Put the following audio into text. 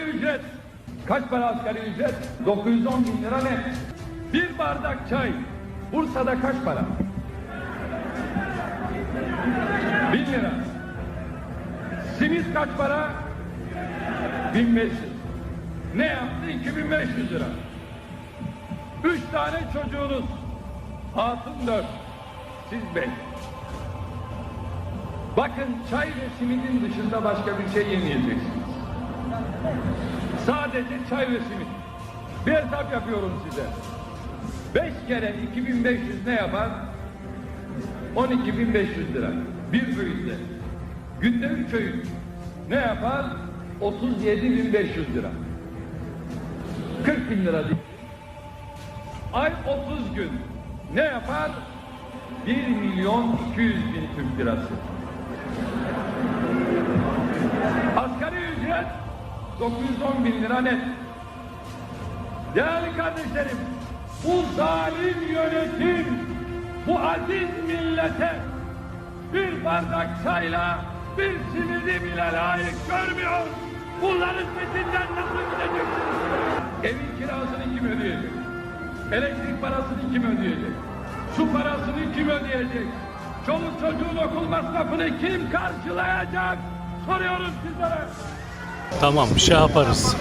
ücret. Kaç para asgari ücret? 910 bin lira ne? Bir bardak çay. Bursa'da kaç para? Bin lira. Simit kaç para? 1500. Ne yaptı? 2500 lira. Üç tane çocuğunuz. Hatun dört. Siz beş. Bakın çay ve simidin dışında başka bir şey yemeyeceksiniz. Sadece çay ve simit. Bir hesap yapıyorum size. Beş kere 2500 ne yapar? 12.500 lira. Bir öğünde. Günde üç öğün. Ne yapar? 37.500 lira. 40 bin lira değil. Ay 30 gün. Ne yapar? 1 milyon 200 bin Türk lirası. Asgari ücret 910 bin lira net. Değerli kardeşlerim, bu zalim yönetim, bu aziz millete bir bardak çayla bir simidi bile layık görmüyor. Bunların peşinden nasıl gideceksiniz? Evin kirasını kim ödeyecek? Elektrik parasını kim ödeyecek? Su parasını kim ödeyecek? Çoluk çocuğun okul masrafını kim karşılayacak? Soruyoruz sizlere. Tamam bir şey yaparız.